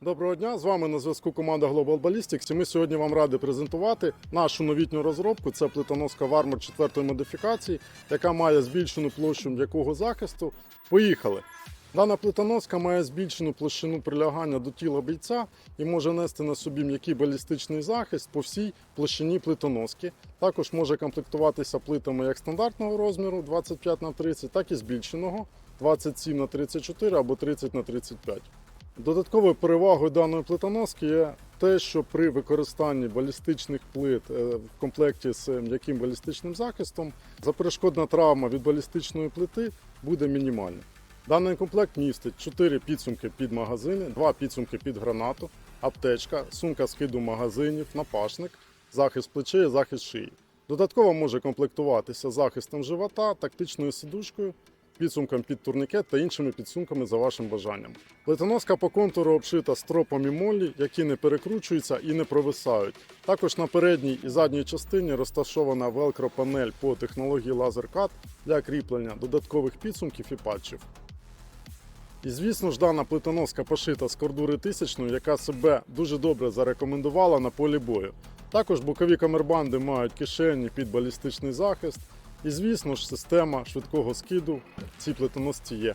Доброго дня, з вами на зв'язку команда Global Ballistics. І ми сьогодні вам раді презентувати нашу новітню розробку. Це плитоноска Warmer 4 модифікації, яка має збільшену площу м'якого захисту. Поїхали! Дана плитоноска має збільшену площину прилягання до тіла бійця і може нести на собі м'який балістичний захист по всій площині плитоноски. Також може комплектуватися плитами як стандартного розміру 25 на 30, так і збільшеного 27 на 34 або 30 на 35. Додатковою перевагою даної плитоноски є те, що при використанні балістичних плит е, в комплекті з м'яким балістичним захистом заперешкодна травма від балістичної плити буде мінімальна. Даний комплект містить 4 підсумки під магазини, 2 підсумки під гранату, аптечка, сумка скиду магазинів, напашник, захист плечей, захист шиї. Додатково може комплектуватися захистом живота, тактичною сидушкою, підсумком під турнікет та іншими підсумками за вашим бажанням. Плитоноска по контуру обшита стропом і моллі, які не перекручуються і не провисають. Також на передній і задній частині розташована велкро-панель по технології LaserCut для кріплення додаткових підсумків і патчів. І звісно ж, дана плитоноска пошита з кордури тисячної, яка себе дуже добре зарекомендувала на полі бою. Також бокові камербанди мають кишені під балістичний захист. І звісно ж, система швидкого скиду в цій плитоносці є.